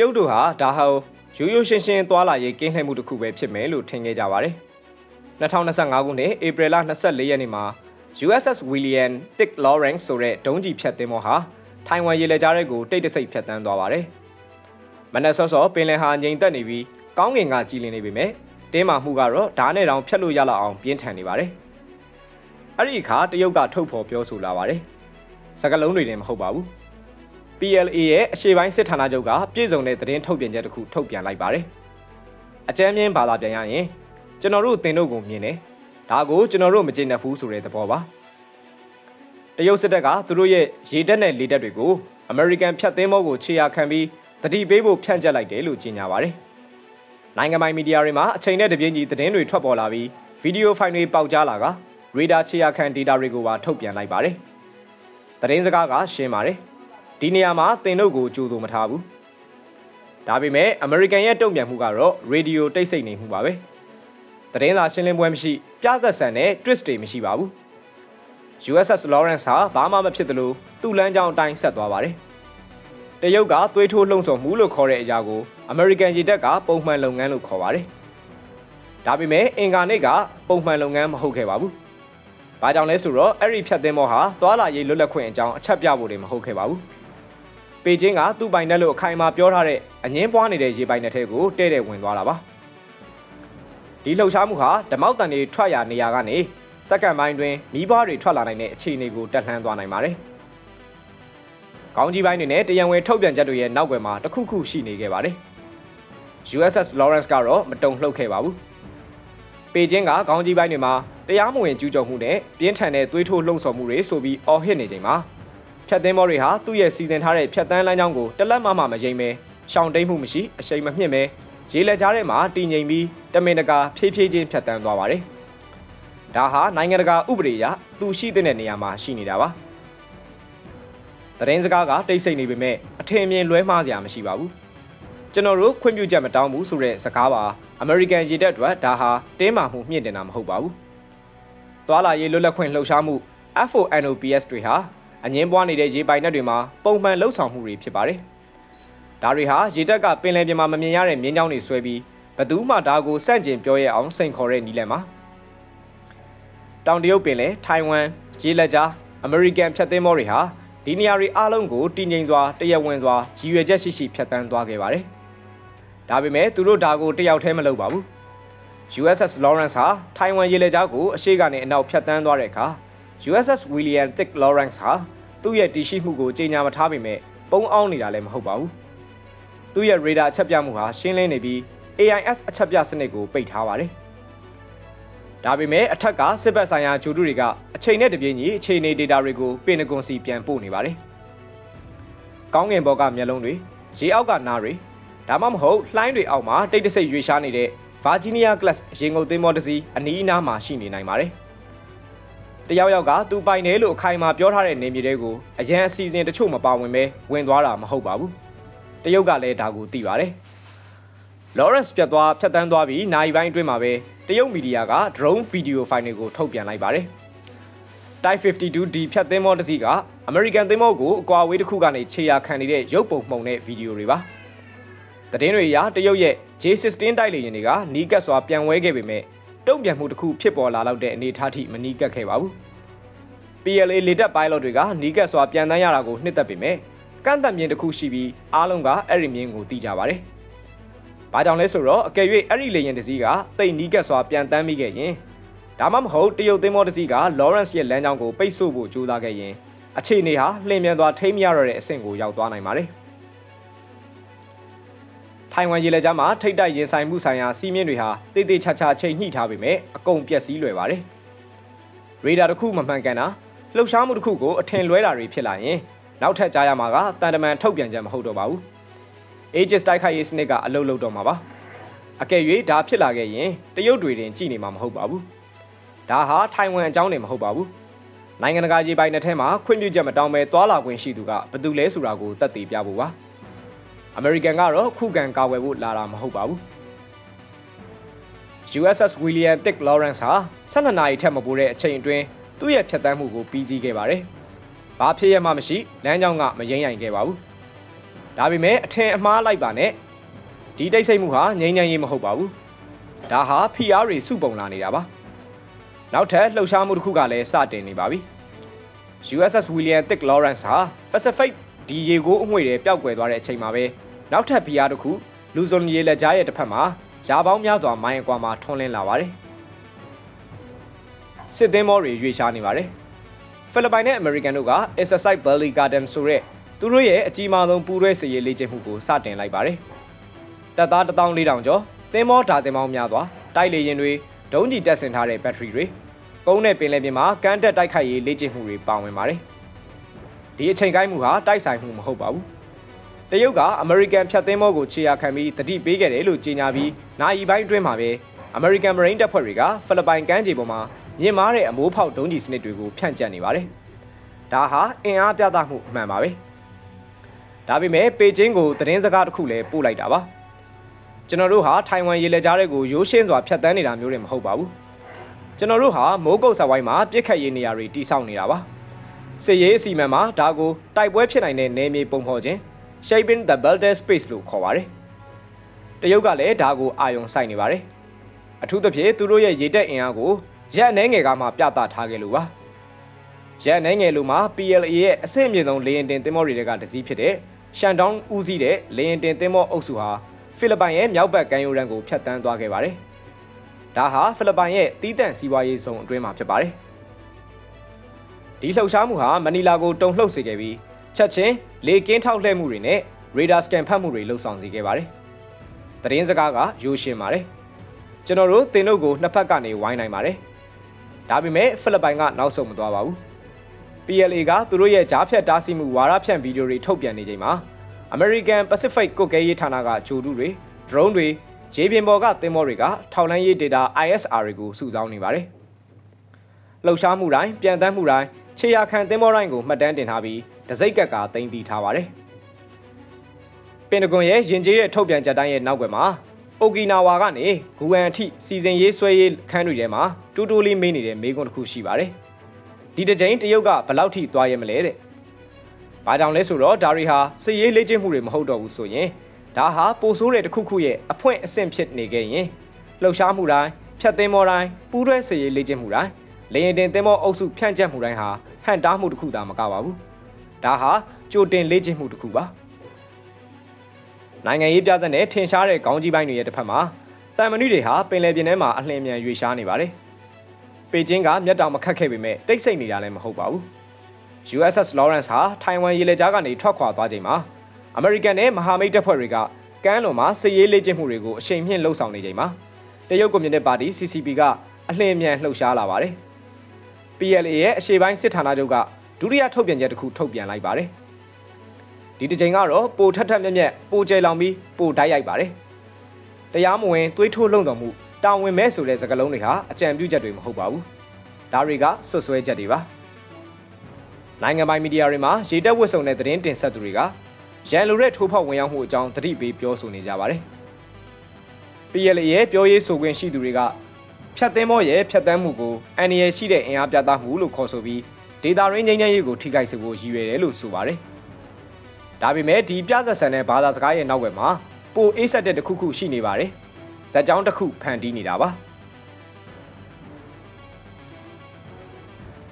ရုတ်တို့ဟာဒါဟာရိုးရိုးရှင်းရှင်းသွာလာရေးကင်းလှည့်မှုတစ်ခုပဲဖြစ်မယ်လို့ထင်ခဲ့ကြပါတယ်2025ခုနှစ်ဧပြီလ24ရက်နေ့မှာ USS William Dick Lawrence ဆိုတဲ့ဒုံးကျည်ဖြတ်သင်္ဘောဟာထိုင်ဝမ်ရေလက်ကြားထဲကိုတိတ်တဆိတ်ဖြတ်တန်းသွားပါတယ်မနက်စောစောပင်လယ်ဟာငြိမ်သက်နေပြီးကောင်းကင်ကကြည်လင်နေပေမဲ့တင်းမာမှုကတော့ဓာတ်နဲ့တောင်ဖြတ်လို့ရလောက်အောင်ပြင်းထန်နေပါတယ်အဲ့ဒီအခါတရုတ်ကထုတ်ဖော်ပြောဆိုလာပါတယ်စကလုံးတွေတင်မဟုတ်ပါဘူး PLA ရဲ့အရှေ့ပိုင်းစစ်ဌာနချုပ်ကပြည်စုံတဲ့သတင်းထုတ်ပြန်ချက်တစ်ခုထုတ်ပြန်လိုက်ပါတယ်။အကြမ်းမြင့်ဘာသာပြန်ရရင်ကျွန်တော်တို့တင်တို့ကိုမြင်တယ်။ဒါကိုကျွန်တော်တို့မကျေနပ်ဘူးဆိုတဲ့သဘောပါ။တရုတ်စစ်တပ်ကသူတို့ရဲ့ရေတပ်နဲ့လေတပ်တွေကို American ဖြတ်သင်းမောကိုခြေရာခံပြီးတတိပေးဖို့ဖြန့်ကျက်လိုက်တယ်လို့ကြေညာပါတယ်။နိုင်ငံပိုင်မီဒီယာတွေမှာအချိန်နဲ့တပြေးညီသတင်းတွေထွက်ပေါ်လာပြီးဗီဒီယိုဖိုင်တွေပေါက်ကြားလာကရေဒါခြေရာခံဒေတာတွေကိုပါထုတ်ပြန်လိုက်ပါတယ်။သတင်းစကားကရှင်းပါတယ်။ ဒီနေရာမှာသင်တို့ကိုကြိုးလို့မထားဘူးဒါပေမဲ့အမေရိကန်ရဲ့တုံ့ပြန်မှုကတော့ရေဒီယိုတိတ်ဆိတ်နေမှုပါပဲသတင်းစာရှင်းလင်းပွဲမရှိပြသက်ဆန်တဲ့ twist တွေမရှိပါဘူး USS Lawrence ဟာဘာမှမဖြစ်သလိုသူ့လမ်းကြောင်းအတိုင်းဆက်သွားပါတယ်တရုတ်ကသွေးထိုးလှုံ့ဆော်မှုလို့ခေါ်တဲ့အရာကိုအမေရိကန်ရေတပ်ကပုံမှန်လုပ်ငန်းလို့ခေါ်ပါတယ်ဒါပေမဲ့အင်ကာနေ့ကပုံမှန်လုပ်ငန်းမဟုတ်ခဲ့ပါဘူးဘာကြောင့်လဲဆိုတော့အဲ့ဒီဖြတ်သင်းမောဟာသွာလာရေးလွတ်လပ်ခွင့်အကြောင်းအချက်ပြဖို့တွေမဟုတ်ခဲ့ပါဘူး ပေကျင်းကသူ့ပိုင်နဲ့လို့အခိုင်အမာပြောထားတဲ့အငင်းပွားနေတဲ့ရေပိုင်နဲ့ထဲကိုတဲ့တဲ့ဝင်သွားတာပါဒီလှုပ်ရှားမှုဟာဓမောက်တန်တွေထွက်ရနေရကနေစက္ကန့်ပိုင်းတွင်မိဘတွေထွက်လာနိုင်တဲ့အခြေအနေကိုတက်လှမ်းသွားနိုင်ပါတယ်။ကောင်းကြီးပိုင်းတွေနဲ့တရံဝင်ထုတ်ပြန်ချက်တွေရဲ့နောက်ွယ်မှာတစ်ခုခုရှိနေခဲ့ပါတယ်။ USS Lawrence ကတော့မတုံ့လှုပ်ခဲ့ပါဘူး။ပေကျင်းကကောင်းကြီးပိုင်းတွေမှာတရားမဝင်ကျူးကျော်မှုနဲ့ပြင်းထန်တဲ့သွေးထိုးလှုံ့ဆော်မှုတွေဆိုပြီးအော်ဟစ်နေချိန်မှာ ဖြတ်သင်းဘောတွေဟာသူ့ရဲ့စီစဉ်ထားတဲ့ဖြတ်တန်းလမ်းကြောင်းကိုတလက်မမမရင်ပဲရှောင်တိန်မှုမရှိအရှိန်မမြင့်ပဲရေလက်ကြားထဲမှာတည်ငြိမ်ပြီးတမင်တကာဖြည်းဖြည်းချင်းဖြတ်တန်းသွားပါတယ်။ဒါဟာနိုင်ငံတကာဥပဒေအရသူရှိတဲ့နေရာမှာရှိနေတာပါ။တရင်စကားကတိတ်ဆိတ်နေပေမဲ့အထင်မြင်လွဲမှားစရာမရှိပါဘူး။ကျွန်တော်တို့ခွင့်ပြုချက်မတောင်းဘူးဆိုတဲ့စကားပါအမေရိကန်ရေတပ်အတွက်ဒါဟာတင်းမာမှုမြင့်တင်တာမဟုတ်ပါဘူး။သွာလာရေးလွတ်လပ်ခွင့်လှုပ်ရှားမှု F4NOPS တွေဟာ အငင်းပွားနေတဲ့ရေပိုင်နက်တွေမှာပုံမှန်လှုပ်ဆောင်မှုတွေဖြစ်ပါတယ်။ဒါတွေဟာရေတပ်ကပင်လယ်ပြင်မှာမမြင်ရတဲ့မြင်းကြောင်းတွေဆွဲပြီးဘသူမှဒါကိုစန့်ကျင်ပြောရအောင်စိန်ခေါ်တဲ့နီးလန်ပါ။တောင်တရုတ်ပင်လယ်ထိုင်ဝမ်ရေလက်ကြားအမေရိကန်ဖြတ်သင်းမောတွေဟာဒီနေရာတွေအားလုံးကိုတည်ငြိမ်စွာတရက်ဝင်စွာရည်ရွယ်ချက်ရှိရှိဖြတ်တန်းသွားခဲ့ပါတယ်။ဒါပေမဲ့သူတို့ဒါကိုတယောက်တည်းမလုပ်ပါဘူး။ USS Lawrence ဟာထိုင်ဝမ်ရေလက်ကြားကိုအရှိကနေအနောက်ဖြတ်တန်းသွားတဲ့အခါ USS William Dick Lawrence ဟာသူ့ရဲ့တည်ရှိမှုကိုကြေညာမထားပေမဲ့ပုံအောင်နေတာလည်းမဟုတ်ပါဘူး။သူ့ရဲ့ radar အချက်ပြမှုဟာရှင်းလင်းနေပြီး AIS အချက်ပြစနစ်ကိုပိတ်ထားပါတယ်။ဒါပေမဲ့အထက်ကစစ်ဘက်ဆိုင်ရာဂျိုတုတွေကအချိန်နဲ့တပြေးညီအခြေအနေ data တွေကိုပင်နဂွန်စီပြန်ပို့နေပါတယ်။ကောင်းငင်ဘောကမျက်လုံးတွေရေအောက်ကနားတွေဒါမှမဟုတ်လှိုင်းတွေအောက်မှာတိတ်တဆိတ်ရွေရှားနေတဲ့ Virginia class ရေငုပ်သင်းမောတစ်စီးအနီးအနားမှာရှိနေနိုင်ပါတယ်။ တယောက်ယောက်ကသူပိုင်တယ်လို့အခိုင်အမာပြောထားတဲ့နေမြေတွေကိုအရန်အစီအစဉ်တချို့မပါဝင်ပဲဝင်သွားတာမဟုတ်ပါဘူးတရုတ်ကလည်းဒါကိုသိပါတယ် Lawrence ပြတ်သွားဖြတ်တန်းသွားပြီးနိုင်ပိုင်းအတွင်းမှာပဲတရုတ်မီဒီယာက drone video file တွေကိုထုတ်ပြန်လိုက်ပါတယ် Type 52D ဖြတ်သင်းမောတစ်စီးက American သင်းမောကိုအကွာအဝေးတစ်ခုကနေခြေရာခံနေတဲ့ရုပ်ပုံမှုန်တဲ့ဗီဒီယိုတွေပါသတင်းတွေအရတရုတ်ရဲ့ J16 တိုက်လေယာဉ်တွေကနီးကပ်စွာပြန်ဝဲခဲ့ပေမဲ့ တုံ့ပြန်မှုတစ်ခုဖြစ်ပေါ်လာတော့တဲ့အနေအထားထိမနီးကပ်ခဲ့ပါဘူး။ PLA လေတပ် pilot တွေကနီးကပ်စွာပြန်တန်းရတာကိုနှစ်သက်ပေမဲ့ကန့်သက်မြင်တစ်ခုရှိပြီးအားလုံးကအဲ့ဒီမြင်ကိုသိကြပါတယ်။ဘာကြောင့်လဲဆိုတော့အကယ်၍အဲ့ဒီလေယာဉ်တစ်စီးကတိတ်နီးကပ်စွာပြန်တန်းမိခဲ့ရင်ဒါမှမဟုတ်တရုတ်သင်းမောတစ်စီးက Lawrence ရဲ့လမ်းကြောင်းကိုပိတ်ဆို့ဖို့ကြိုးစားခဲ့ရင်အခြေအနေဟာလှည့်မြန်သွားထိမ့်မရတော့တဲ့အဆင့်ကိုရောက်သွားနိုင်ပါတယ်။ ထိုင်ဝမ်ရေလက်ကြားမှာထိတ်တိုက်ရင်ဆိုင်မှုဆိုင်ရာစီးမြင့်တွေဟာတိတ်တိတ်ချာချာချိန်ညှိထားပေမဲ့အကုန်ပျက်စီးလွယ်ပါတယ်။ရေဒါတစ်ခုမမှန်ကန်တာလှုပ်ရှားမှုတစ်ခုကိုအထင်လွဲတာတွေဖြစ်လာရင်နောက်ထပ်ကြားရမှာကတန်တမန်ထုတ်ပြန်ချက်မဟုတ်တော့ပါဘူး။ Aegis တိုက်ခိုက်ရေးစနစ်ကအလုပ်လုပ်တော့မှာပါ။အကယ်၍ဒါဖြစ်လာခဲ့ရင်တရုတ်တွေတင်ကြည်နေမှာမဟုတ်ပါဘူး။ဒါဟာထိုင်ဝမ်အကြောင်းနေမဟုတ်ပါဘူး။နိုင်ငံတကာရေပိုင်နယ်ထဲမှာခွင့်ပြုချက်မတောင်းပဲသွာလာခွင့်ရှိသူကဘယ်သူလဲဆိုတာကိုသက်သေပြဖို့ပါ။ အမေရိကန်ကတော့ခုခံကာကွယ်ဖို့လာတာမဟုတ်ပါဘူး USS William Dick Lawrence ဟာ12နာရီထက်မပိုတဲ့အချိန်အတွင်းသူ့ရဲ့ဖြတ်တန်းမှုကိုပြီးစီးခဲ့ပါတယ်။ဘာဖြစ်ရမှမရှိလမ်းကြောင်းကမရင်ရိုင်ခဲ့ပါဘူး။ဒါပေမဲ့အထင်အမှားလိုက်ပါနဲ့ဒီတိတ်ဆိတ်မှုဟာငြိမ်းချမ်းရေးမဟုတ်ပါဘူးဒါဟာ PR တွေစုပုံလာနေတာပါနောက်ထပ်လှုပ်ရှားမှုတစ်ခုကလည်းစတင်နေပါပြီ USS William Thick Lawrence ဟာ Pacific ဒီရေကိုအငွေ့တွေပျောက်ကွယ်သွားတဲ့အချိန်မှာပဲနောက်ထပ် PR တစ်ခုလူဇွန်ရေလက်ကြားရဲ့တစ်ဖက်မှာရာပေါင်းများစွာမိုင်းအကွာမှာထွန်းလင်းလာပါတယ်စစ်သင်းမောတွေရွေရှားနေပါတယ်ဖိလစ်ပိုင်နဲ့အမေရိကန်တို့က Exercise Valley Garden ဆိုတဲ့သူတို့ရဲ့အကြီးမားဆုံးပူးတွဲစည်ရေးလေ့ကျင့်မှုကိုစတင်လိုက်ပါတယ်တပ်သား14000ကျော်သင်းမောဓာသင်းမောင်းများစွာတိုက်လေရင်တွေဒုံးကျည်တက်ဆင်ထားတဲ့ဘက်ထရီတွေကုန်းနဲ့ပင်လယ်ပြင်မှာကမ်းတက်တိုက်ခိုက်ရေးလေ့ကျင့်မှုတွေပါဝင်ပါတယ် ဒီအချိန်ကိုင်းမှုဟာတိုက်ဆိုင်မှုမဟုတ်ပါဘူးတရုတ်ကအမေရိကန်ဖြတ်သင်းမောကိုခြေရာခံပြီးတတိပေးခဲ့တယ်လို့ကြေညာပြီးနိုင်ပိုင်းအတွင်းမှာပဲအမေရိကန်မရိန်းတပ်ဖွဲ့တွေကဖိလစ်ပိုင်ကမ်းခြေပေါ်မှာမြင့်မားတဲ့အမိုးဖောက်ဒုံးကျည်စနစ်တွေကိုဖြန့်ကျက်နေပါတယ်။ဒါဟာအင်အားပြသမှုအမှန်ပါပဲ။ဒါပေမဲ့ပေကျင်းကိုသတင်းစကားတစ်ခုလည်းပို့လိုက်တာပါ။ကျွန်တော်တို့ဟာထိုင်ဝမ်ရေလက်ကြားတွေကိုရိုးရှင်းစွာဖျက်ဆီးနေတာမျိုးတွေမဟုတ်ပါဘူး။ကျွန်တော်တို့ဟာမိုးကုတ်စဝိုင်းမှာပြစ်ခတ်ရေးနေရာတွေတိစောက်နေတာပါ။ စစ်ရေးအစီအမံမှာဒါကိုတိုက်ပွဲဖြစ်နိုင်တဲ့နယ်မြေပုံဖော်ခြင်း shaping the belted space လို့ခေါ်ပါတယ်။တရုတ်ကလည်းဒါကိုအာရုံစိုက်နေပါတယ်။အထူးသဖြင့်သူတို့ရဲ့ရေတက်အင်အားကိုရက်အနှဲငယ်ကမှပြသထားခဲ့လို့ပါ။ရက်အနှဲငယ်လိုမှာ PLA ရဲ့အဆင့်အမြင့်ဆုံးလေရင်တင်သင်္ဘောတွေကတစည်းဖြစ်တဲ့ရှန်တောင်းဦးစီးတဲ့လေရင်တင်သင်္ဘောအုပ်စုဟာဖိလစ်ပိုင်ရဲ့မြောက်ဘက်ကမ်းရိုးတန်းကိုဖြတ်တန်းသွားခဲ့ပါတယ်။ဒါဟာဖိလစ်ပိုင်ရဲ့တီးတန့်စီးပွားရေးဇုံအတွင်းမှာဖြစ်ပါတယ်။ ဒီလှုပ်ရှားမှုဟာမနီလာကိုတုံလှုပ်စေခဲ့ပြီးချက်ချင်းလေကင်းထောက်လှည့်မှုတွေနဲ့ရေဒါစကန်ဖတ်မှုတွေလှုပ်ဆောင်စေခဲ့ပါတယ်။သတင်းစကားကရိုးရှင်းပါတယ်။ကျွန်တော်တို့တင်တို့ကိုနှစ်ဖက်ကနေဝိုင်းနိုင်ပါတယ်။ဒါပေမဲ့ဖိလစ်ပိုင်ကနောက်ဆုတ်မသွားပါဘူး။ PLA ကသူတို့ရဲ့ကြားဖြတ်တားဆီးမှုဝါရဖြန့်ဗီဒီယိုတွေထုတ်ပြန်နေချိန်မှာ American Pacific ကုတ်ကဲရေးဌာနကဂျိုဒူတွေ drone တွေရေပြင်ပေါ်ကသင်္ဘောတွေကထောက်လန်းရေး data ISR တွေကိုစုဆောင်းနေပါတယ်။လှုပ်ရှားမှုတိုင်းပြန်တမ်းမှုတိုင်း ခြေရာခံသင်္ဘောတိုင်းကိုမှတ်တမ်းတင်ထားပြီးတစိုက်ကက်ကတင်တီထားပါတယ်။ပင်တဂွန်ရဲ့ယဉ်ကျေးတဲ့ထုတ်ပြန်ချက်တိုင်းရဲ့နောက်ွယ်မှာအိုကီနာဝါကနေဂူဝမ်အထိစီစဉ်ရေးဆွဲရေးခန်းတွေထဲမှာတူတူလေးမေးနေတဲ့မေးခွန်းတစ်ခုရှိပါတယ်။ဒီတစ်ကြိမ်တရုတ်ကဘယ်လောက်ထိသွားရမလဲတဲ့။ဘာကြောင့်လဲဆိုတော့ဒါတွေဟာစစ်ရေးလေ့ကျင့်မှုတွေမဟုတ်တော့ဘူးဆိုရင်ဒါဟာပိုဆိုးတဲ့တစ်ခုခုရဲ့အဖွင့်အဆင့်ဖြစ်နေခဲ့ရင်လှုပ်ရှားမှုတိုင်းဖြတ်သိမ်းမောတိုင်းပူးတွဲစစ်ရေးလေ့ကျင့်မှုတိုင်း လေရင်တင်သင်းမောအုပ်စုဖြန့်ကျက်မှုတိုင်းဟာဟန်တားမှုတစ်ခုသာမကပါဘူး။ဒါဟာကြိုတင်လေ့ကျင့်မှုတစ်ခုပါ။နိုင်ငံရေးပြဿနာနဲ့ထင်ရှားတဲ့ခေါင်းကြီးပိုင်းတွေရဲ့တစ်ဖက်မှာတန်မဏိတွေဟာပင်လယ်ပြင်ထဲမှာအလှည့်မြန်ရွေရှားနေပါတယ်။ပေကျင်းကမျက်တောင်မခတ်ခဲ့ပေမဲ့တိတ်ဆိတ်နေတာလည်းမဟုတ်ပါဘူး။ USS Lawrence ဟာထိုင်ဝမ်ရေလက်ကြားကနေထွက်ခွာသွားချိန်မှာအမေရိကန်နဲ့မဟာမိတ်တပ်ဖွဲ့တွေကကမ်းလွန်မှာစစ်ရေးလေ့ကျင့်မှုတွေကိုအရှိန်မြင့်လှုပ်ဆောင်နေချိန်မှာတရုတ်ကွန်မြူနတီပါတီ CCP ကအလှည့်မြန်လှုပ်ရှားလာပါတယ်။ PLA ရဲ့အရှေ့ပိုင်းစစ်ဌာနချုပ်ကဒုတိယထုတ်ပြန်ချက်တစ်ခုထုတ်ပြန်လိုက်ပါတယ်။ဒီတစ်ချိန်ကတော့ပိုထက်ထက်မြက်မြက်ပိုကျဲလောင်ပြီးပိုတိုက်ရိုက်ပါတယ်။တရားမဝင်သွေးထိုးလုံတော်မှုတာဝန်မဲ့ဆိုတဲ့စကားလုံးတွေဟာအကြံပြုချက်တွေမဟုတ်ပါဘူး။ဒါတွေကဆွဆွဲချက်တွေပါ။နိုင်ငံပိုင်မီဒီယာတွေမှာရေတက်ဝတ်စုံတဲ့သတင်းတင်ဆက်သူတွေကရန်လိုတဲ့ထိုးဖောက်ဝင်ရောက်မှုအကြောင်းသတိပေးပြောဆိုနေကြပါတယ်။ PLA ရဲ့ပြောရေးဆိုခွင့်ရှိသူတွေက ဖြတ်သင်းမောရဲ့ဖြတ်တန်းမှုကိုအန်ရယ်ရှိတဲ့အင်အားပြသမှုလို့ခေါ်ဆိုပြီးဒေတာရင်းငိမ့်ငိမ့်ရေးကိုထိခိုက်စေဖို့ရည်ရွယ်တယ်လို့ဆိုပါတယ်။ဒါပေမဲ့ဒီပြသက်ဆန်တဲ့ဘာသာစကားရဲ့နောက်ွယ်မှာပိုအေးဆက်တဲ့တစ်ခုခုရှိနေပါတယ်။ဇက်ကြောင်းတစ်ခုဖန်တီးနေတာပါ။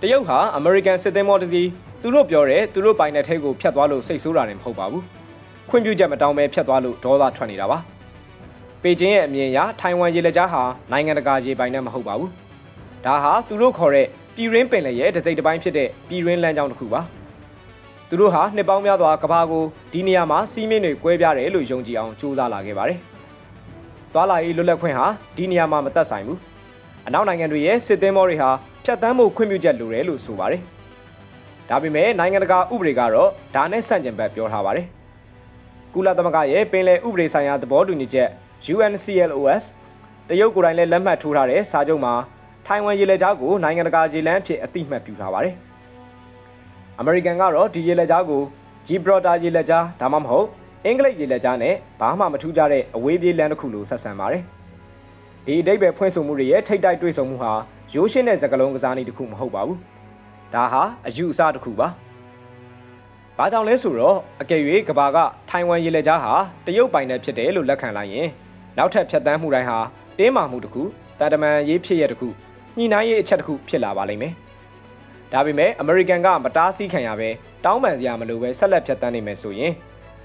တရုတ်ဟာအမေရိကန်စစ်သင်းမောတစ်စီးသူတို့ပြောတယ်သူတို့ပိုင်တဲ့ထဲကိုဖျက်သွားလို့စိတ်ဆိုးတာလည်းမဟုတ်ပါဘူး။ခွင့်ပြုချက်မတောင်းပဲဖျက်သွားလို့ဒေါသထွက်နေတာပါ။ ပေကျင်းရဲ့အမြင်အရထိုင်ဝမ်ရေလက်ကြားဟာနိုင်ငံတကာရေပိုင်နဲ့မဟုတ်ပါဘူး။ဒါဟာသူတို့ခေါ်တဲ့ပြည်ရင်းပင်လယ်ရဲ့တစိမ့်တစ်ပိုင်းဖြစ်တဲ့ပြည်ရင်းလမ်းကြောင်းတစ်ခုပါသူတို့ဟာနှစ်ပေါင်းများစွာကဘာကိုဒီနေရာမှာစီးမင်းတွေကွဲပြားတယ်လို့ယုံကြည်အောင်ကြိုးစားလာခဲ့ပါတယ်သွာလာရေးလွတ်လပ်ခွင့်ဟာဒီနေရာမှာမသက်ဆိုင်ဘူးအနောက်နိုင်ငံတွေရဲ့စစ်သင်းမောတွေဟာဖြတ်တန်းမှုခွင့်ပြုချက်လိုတယ်လို့ဆိုပါတယ်ဒါပေမဲ့နိုင်ငံတကာဥပဒေကတော့ဒါနဲ့ဆန့်ကျင်ဘက်ပြောထားပါတယ်ကုလသမဂ္ဂရဲ့ပင်လယ်ဥပဒေဆိုင်ရာသဘောတူညီချက် UNCLOS တရုတ်ကိုယ်တိုင်လည်းလက်မှတ်ထိုးထားတဲ့စာချုပ်မှာထိုင်ဝမ်ရေလက်ကြားကိုနိုင်ငံတကာရေလမ်းအဖြစ်အသိမှတ်ပြုထားပါတယ်။အမေရိကန်ကတော့ဒီရေလက်ကြားကိုဂျီဘရော်တာရေလက်ကြားဒါမှမဟုတ်အင်္ဂလိပ်ရေလက်ကြားနဲ့ဘာမှမထူးခြားတဲ့အဝေးပြေးလမ်းတစ်ခုလိုဆက်ဆံပါတယ်။ဒီအတိတ်ပဲဖွင့်ဆိုမှုတွေရဲ့ထိတ်တိုက်တွေ့ဆုံမှုဟာရိုးရှင်းတဲ့စကားလုံးကစားနည်းတစ်ခုမဟုတ်ပါဘူး။ဒါဟာအယူအဆတစ်ခုပါ။ဘာကြောင့်လဲဆိုတော့အကယ်၍ကဘာကထိုင်ဝမ်ရေလက်ကြားဟာတရုတ်ပိုင်နယ်ဖြစ်တယ်လို့လက်ခံလိုက်ရင် နောက်ထပ်ဖြတ်တန်းမှုတိုင်းဟာတင်းမာမှုတစ်ခုတာတမန်ရေးဖြစ်ရတစ်ခုညှိနှိုင်းရေးအချက်တစ်ခုဖြစ်လာပါလိမ့်မယ်။ဒါပေမဲ့အမေရိကန်ကမတားဆီးခံရပဲတောင်းပန်စရာမလိုပဲဆက်လက်ဖြတ်တန်းနေမယ်ဆိုရင်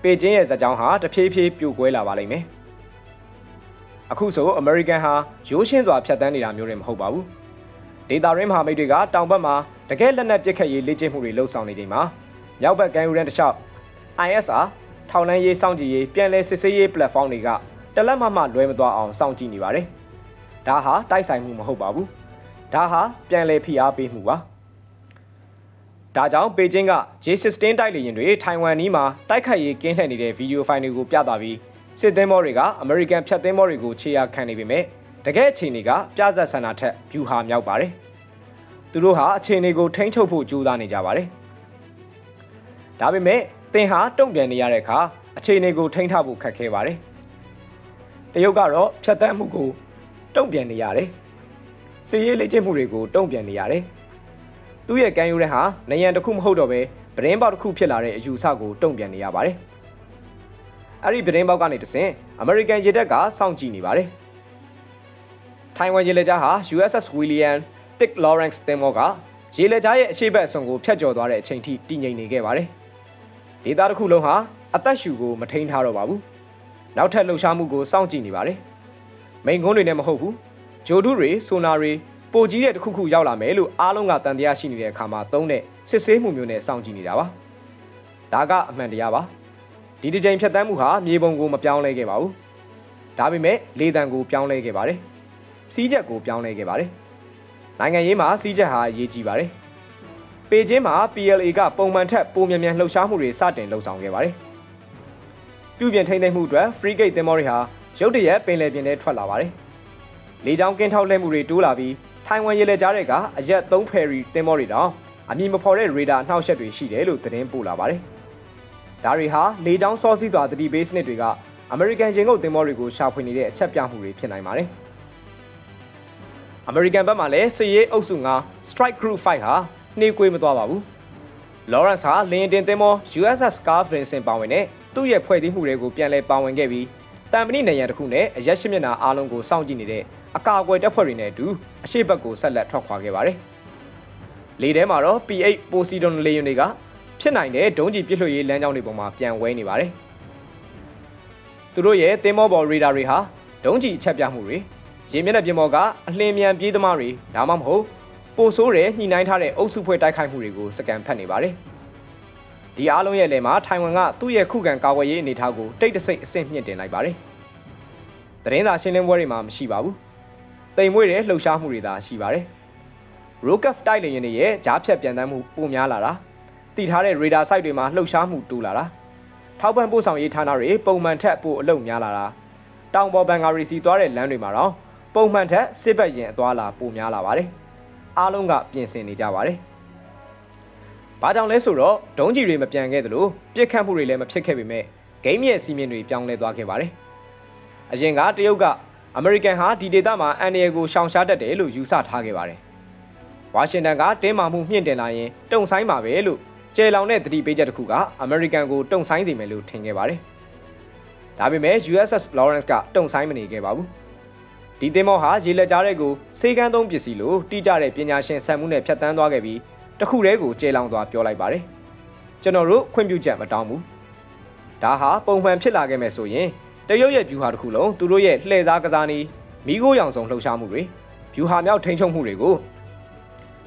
ပေကျင်းရဲ့ဇာတ်ကြောင်းဟာတဖြည်းဖြည်းပြိုကွဲလာပါလိမ့်မယ်။အခုဆိုအမေရိကန်ဟာရိုးရှင်းစွာဖြတ်တန်းနေတာမျိုးတွေမဟုတ်ပါဘူး။ဒေတာရင်းမဟာမိတ်တွေကတောင်ဘက်မှာတကယ်လက်နက်ပစ်ခတ်ရေးလေ့ကျင့်မှုတွေလှုပ်ဆောင်နေချိန်မှာမြောက်ဘက်ကမ်းယူရန်တစ်လျှောက် ISR ထောက်လန်းရေးစောင့်ကြည့်ရေးပြန်လည်စစ်ဆေးရေး platform တွေက တလက်မမလွဲမသွားအောင်စောင့်ကြည့်နေပါတယ်။ဒါဟာတိုက်ဆိုင်မှုမဟုတ်ပါဘူး။ဒါဟာပြန်လည်ဖိအားပေးမှုပါ။ဒါကြောင့်ပေကျင်းက J16 တိုက်လေယာဉ်တွေထိုင်ဝမ်နီးမှာတိုက်ခိုက်ရေးကင်းလှည့်နေတဲ့ဗီဒီယိုဖိုင်တွေကိုပြသပြီးစစ်သင်းမောတွေကအမေရိကန်ဖြတ်သင်းမောတွေကိုခြေရာခံနေပေမဲ့တကယ်အခြေအနေကပြဇက်ဆန္ဒထက်ဗျူဟာမြောက်ပါတယ်။သူတို့ဟာအခြေအနေကိုထိန်းချုပ်ဖို့ကြိုးစားနေကြပါတယ်။ဒါပေမဲ့သင်ဟာတုံ့ပြန်နေရတဲ့အခါအခြေအနေကိုထိန်းထားဖို့ခက်ခဲပါတယ်။ တရုတ်ကတော့ဖြတ်တန်းမှုကိုတုံ့ပြန်နေရတယ်။စီရေးလေ့ကျင့်မှုတွေကိုတုံ့ပြန်နေရတယ်။သူ့ရဲ့ကံယူတဲ့ဟာနေရန်တစ်ခုမဟုတ်တော့ပဲပရင်းပေါက်တစ်ခုဖြစ်လာတဲ့အယူဆကိုတုံ့ပြန်နေရပါတယ်။အဲ့ဒီပရင်းပေါက်ကနေတဆင့်အမေရိကန်ရေတပ်ကစောင့်ကြည့်နေပါတယ်။ထိုင်ဝမ်ရေလက်ကြားဟာ USS William Dick Lawrence သင်္ဘောကရေလက်ကြားရဲ့အရှိတ်ဘက်အစွန်ကိုဖျက်ကျော်သွားတဲ့အချိန်ထိတည်ငြိမ်နေခဲ့ပါတယ်။ဒေသတစ်ခုလုံးဟာအသက်ရှူကိုမထိန်ထားတော့ပါဘူး။ နောက်ထပ်လှုပ်ရှားမှုကိုစောင့်ကြည့်နေပါတယ်။မိန်ကုန်းတွေနဲ့မဟုတ်ဘူး။ဂျိုဒုတွေဆိုနာတွေပိုကြီးတဲ့တစ်ခုခုရောက်လာမယ်လို့အားလုံးကတန်တရားရှိနေတဲ့အခါမှာသုံးတဲ့စစ်ဆေးမှုမျိုးနဲ့စောင့်ကြည့်နေတာပါ။ဒါကအမှန်တရားပါ။ဒီတစ်ကြိမ်ဖြတ်တန်းမှုဟာမြေပုံကိုမပြောင်းလဲခဲ့ပါဘူး။ဒါပေမဲ့လေတံကိုပြောင်းလဲခဲ့ပါတယ်။စီးချက်ကိုပြောင်းလဲခဲ့ပါတယ်။နိုင်ငံရေးမှာစီးချက်ဟာအရေးကြီးပါတယ်။ပေကျင်းမှာ PLA ကပုံမှန်ထက်ပိုမြန်မြန်လှုပ်ရှားမှုတွေစတင်လှုပ်ဆောင်ခဲ့ပါတယ်။ ပြုပြင်ထိန်းသိမ်းမှုအတွက် Free Gate သင်္ဘောတွေဟာရုတ်တရက်ပင်လယ်ပြင်ထဲထွက်လာပါတယ်။လေကြောင်းကင်းထောက်လှည့်မှုတွေတိုးလာပြီးထိုင်ဝမ်ရေလက်ကြားတွေကအရက်3 ferry သင်္ဘောတွေတောင်အမည်မဖော်တဲ့ရေဒါအနှောက်အယှက်တွေရှိတယ်လို့သတင်းပို့လာပါတယ်။ဒါတွေဟာလေကြောင်းစောစီးသွားတတိပေးစနစ်တွေကအမေရိကန်ရင်ငုတ်သင်္ဘောတွေကိုရှာဖွေနေတဲ့အချက်ပြမှုတွေဖြစ်နိုင်ပါတယ်။အမေရိကန်ဘက်မှလည်းစစ်ရေးအုပ်စု9 Strike Group 5ဟာနှေးကွေးမသွားပါဘူး။ Lawrence ဟာလင်းတင်သင်္ဘော USS Carl Vinson ပါဝင်တဲ့သူ့ရဲ့ဖွဲ့စည်းမှုတွေကိုပြန်လည်ပါဝင်ခဲ့ပြီးတန်ပဏိနေရန်တစ်ခုနဲ့အရက်ရှိမျက်နှာအားလုံးကိုစောင့်ကြည့်နေတဲ့အကာအကွယ်တပ်ဖွဲ့တွေနဲ့အတူအရှိတ်ဘက်ကိုဆက်လက်ထွက်ခွာခဲ့ပါတယ်။လေထဲမှာတော့ P8 Poseidon လေယာဉ်တွေကဖြစ်နိုင်တဲ့ဒုံးကျည်ပစ်လွှတ်ရေးလမ်းကြောင်းတွေပေါ်မှာပြန်ဝဲနေပါတယ်။သူတို့ရဲ့သင်္ဘောပေါ်ရေဒါတွေဟာဒုံးကျည်အချက်ပြမှုတွေရေမျက်နှာပြင်ပေါ်ကအလင်းမြန်ပြေးသမားတွေဒါမှမဟုတ် ပိုဆိုးတဲ့ညှိနှိုင်းထားတဲ့အုပ်စုဖွဲ့တိုက်ခိုက်မှုတွေကိုစကန်ဖတ်နေပါတယ်။ဒီအားလုံးရဲ့လဲမှာထိုင်ဝမ်ကသူ့ရဲ့ခုခံကာကွယ်ရေးအနေအထားကိုတိတ်တဆိတ်အဆင့်မြင့်တင်လိုက်ပါတယ်။သတင်းစာရှင်းလင်းပွဲတွေမှာမရှိပါဘူး။တိမ်မွေ့တဲ့လှုပ်ရှားမှုတွေသာရှိပါတယ်။ Rokef တိုက်လေယာဉ်တွေရဲ့ဂျားဖြတ်ပြန်တမ်းမှုပိုများလာတာတည်ထားတဲ့ radar site တွေမှာလှုပ်ရှားမှုတိုးလာတာထောက်ပံ့ပို့ဆောင်ရေးဌာနတွေပုံမှန်ထက်ပိုအလုံများလာတာတောင်ပေါ်ဘန်ဂါရီစီသွားတဲ့လမ်းတွေမှာတော့ပုံမှန်ထက်စစ်ဘက်ရင်အသွားလာပိုများလာပါတယ်။ အားလုံးကပြင်ဆင်နေကြပါတယ်။ဘာကြောင့်လဲဆိုတော့ဒုံးကြီးတွေမပြန်ခဲ့သလိုပြစ်ခတ်မှုတွေလည်းမဖြစ်ခဲ့ပေမဲ့ဂိမ်းရဲ့စီမင်းတွေပြောင်းလဲသွားခဲ့ပါတယ်။အရင်ကတရုတ်ကအမေရိကန်ဟာဒီဒေသမှာအန်ဒီယေကိုရှောင်ရှားတတ်တယ်လို့ယူဆထားခဲ့ပါတယ်။ဝါရှင်တန်ကတင်းမာမှုမြင့်တင်လာရင်တုံဆိုင်ပါပဲလို့ကျယ်လောင်တဲ့သတိပေးချက်တစ်ခုကအမေရိကန်ကိုတုံဆိုင်စေမယ်လို့ထင်ခဲ့ပါတယ်။ဒါပေမဲ့ USS Lawrence ကတုံဆိုင်မနေခဲ့ပါဘူး။ ဒီသင်းမောဟာရေလက်ကြားတဲ့ကိုစေကန်းသုံးပစ္စည်းလို့တိကျတဲ့ပညာရှင်ဆက်မှုနဲ့ဖြတ်တန်းသွားခဲ့ပြီးတခုတည်းကိုကျေလောင်သွားပြောလိုက်ပါတယ်ကျွန်တော်တို့ခွင့်ပြုချက်မတောင်းဘူးဒါဟာပုံမှန်ဖြစ်လာခဲ့မယ်ဆိုရင်တရုတ်ရဲ့ဗျူဟာတစ်ခုလုံးသူတို့ရဲ့လှည့်စားကစားနည်းမိခိုးရောင်စုံလှုပ်ရှားမှုတွေဗျူဟာမြောက်ထိန်းချုပ်မှုတွေကို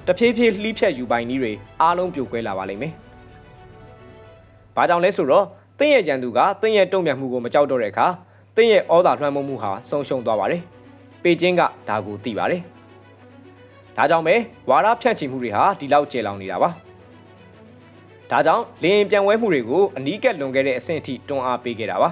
တဖြည်းဖြည်းလှီးဖြတ်ယူပိုင်နည်းတွေအားလုံးပြိုကွဲလာပါလိမ့်မယ်။ဘာကြောင့်လဲဆိုတော့တင်းရဲ့ကြံသူကတင်းရဲ့တုံ့ပြန်မှုကိုမကြောက်တော့တဲ့အခါတင်းရဲ့ဩဇာလွှမ်းမိုးမှုဟာဆုံးရှုံးသွားပါတယ်။ ပေကျင်းကဒါကိုသိပါတယ်။ဒါကြောင့်ပဲဝါရဖြန့်ချီမှုတွေဟာဒီလောက်ကျေလောင်နေတာပါ။ဒါကြောင့်လင်းပြန်ဝဲမှုတွေကိုအနီးကပ်လွန်ခဲ့တဲ့အဆင့်အထိတွန်းအားပေးခဲ့တာပါ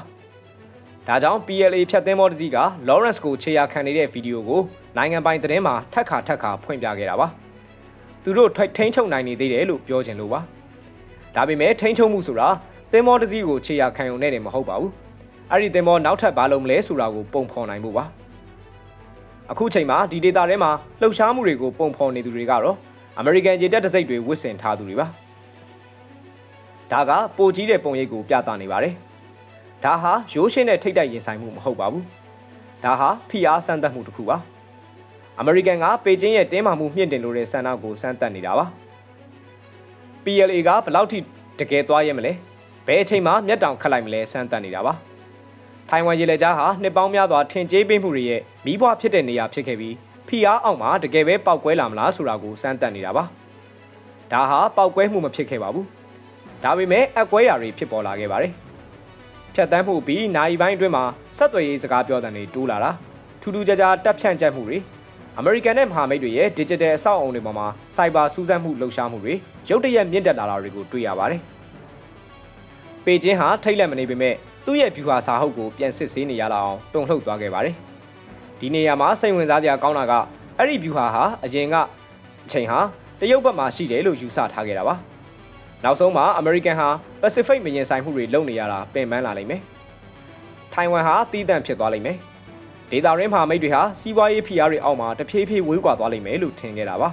။ဒါကြောင့် PLA ဖြတ်သင်းမောတစီက Lawrence ကိုခြေရာခံနေတဲ့ဗီဒီယိုကိုနိုင်ငံပိုင်သတင်းမှာထက်ခါထက်ခါဖွင့်ပြခဲ့တာပါ။သူတို့ထိန်းချုပ်နိုင်နေသေးတယ်လို့ပြောချင်လို့ပါ။ဒါပေမဲ့ထိန်းချုပ်မှုဆိုတာသင်းမောတစီကိုခြေရာခံုံနဲ့တယ်မဟုတ်ပါဘူး။အဲ့ဒီသင်းမောနောက်ထပ်ဘာလုပ်မလဲဆိုတာကိုပုံဖော်နိုင်ဖို့ပါ။ အခုချိန်မှာဒီဒေတာထဲမှာလှုပ်ရှားမှုတွေကိုပုံဖော်နေသူတွေကတော့အမေရိကန်ဂျေတက်တစိတ်တွေဝစ်ဆင်ထားသူတွေပါဒါကပိုကြီးတဲ့ပုံရိပ်ကိုပြသနေပါတယ်ဒါဟာရိုးရှင်းတဲ့ထိတ်တိုက်ရင်ဆိုင်မှုမဟုတ်ပါဘူးဒါဟာဖိအားဆန်းသက်မှုတစ်ခုပါအမေရိကန်ကပေကျင်းရဲ့တင်းမာမှုမြင့်တင်လို့တဲ့ဆန္ဒကိုစမ်းသပ်နေတာပါ PLA ကဘယ်လောက်ထိတကယ်သွားရဲမလဲဘယ်အချိန်မှမျက်တောင်ခတ်လိုက်မလဲစမ်းသပ်နေတာပါ ထိုင်ဝမ်ရေလက်ကြားဟာနှစ်ပေါင်းများစွာထင်ကြေးပေးမှုတွေရဲ့မိဘဖြစ်တဲ့နေရာဖြစ်ခဲ့ပြီးဖိအားအောက်မှာတကယ်ပဲပောက်ကွဲလာမလားဆိုတာကိုစမ်းသပ်နေတာပါဒါဟာပောက်ကွဲမှုမဖြစ်ခဲ့ပါဘူးဒါပေမဲ့အကွဲရာတွေဖြစ်ပေါ်လာခဲ့ပါတယ်ဖြတ်တန်းမှုပြီးနိုင်ပိုင်းအတွင်းမှာဆက်သွယ်ရေးစကားပြောတဲ့တွေတိုးလာတာထူးထူးခြားခြားတက်ဖြန့်ချက်မှုတွေအမေရိကန်နဲ့မဟာမိတ်တွေရဲ့ digital အဆောက်အအုံတွေပေါ်မှာ cyber စူးစမ်းမှုလှုပ်ရှားမှုတွေရုတ်တရက်မြင့်တက်လာတာတွေကိုတွေ့ရပါတယ်။ပေကျင်းဟာထိတ်လက်မနေပေမဲ့ သူ့ရဲ့ view ဟာစာဟုတ်ကိုပြန်စစ်ဆေးနေရလာအောင်တုံ့လှုပ်သွားခဲ့ပါတယ်။ဒီနေရာမှာစိတ်ဝင်စားစရာကောင်းတာကအဲ့ဒီ view ဟာဟာအရင်ကအချိန်ဟာတရုတ်ဘက်မှာရှိတယ်လို့ယူဆထားခဲ့တာပါ။နောက်ဆုံးမှာ American ဟာ Pacific မရင်ဆိုင်မှုတွေလုပ်နေရတာပင်ပန်းလာလိမ့်မယ်။ထိုင်ဝမ်ဟာတီးတန့်ဖြစ်သွားလိမ့်မယ်။ဒေတာရင်းမဟာမိတ်တွေဟာစီးပွားရေးဖိအားတွေအောက်မှာတဖြည်းဖြည်းဝေးကွာသွားလိမ့်မယ်လို့ထင်ခဲ့တာပါ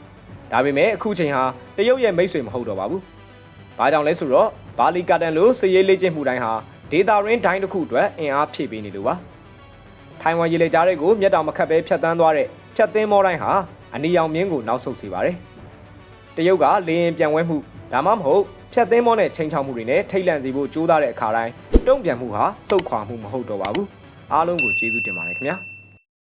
။ဒါပေမဲ့အခုချိန်ဟာတရုတ်ရဲ့မိတ်ဆွေမဟုတ်တော့ပါဘူး။ဘာကြောင့်လဲဆိုတော့ဘာလီကာတန်လိုစည်ရေးလေ့ကျင့်မှုတိုင်းဟာ ဒေတာရင်းတိုင်းတစ်ခုအတွက်အင်အားဖြည့်ပေးနေလို့ပါ။ထိုင်ဝမ်ရေလေကြားတွေကိုမျက်တောင်မခတ်ပဲဖြတ်တန်းသွားတဲ့ဖြတ်သင်းမောတိုင်းဟာအနီရောင်မြင်းကိုနောက်ဆုတ်စေပါတယ်။တရုတ်ကလေရင်ပြန်ဝဲမှုဒါမှမဟုတ်ဖြတ်သင်းမောနဲ့ချိန်ချောက်မှုတွေနဲ့ထိတ်လန့်စေဖို့ကြိုးစားတဲ့အခါတိုင်းတုံ့ပြန်မှုဟာစုတ်ခွာမှုမဟုတ်တော့ပါဘူး။အားလုံးကိုကျေးဇူးတင်ပါတယ်ခင်ဗျာ။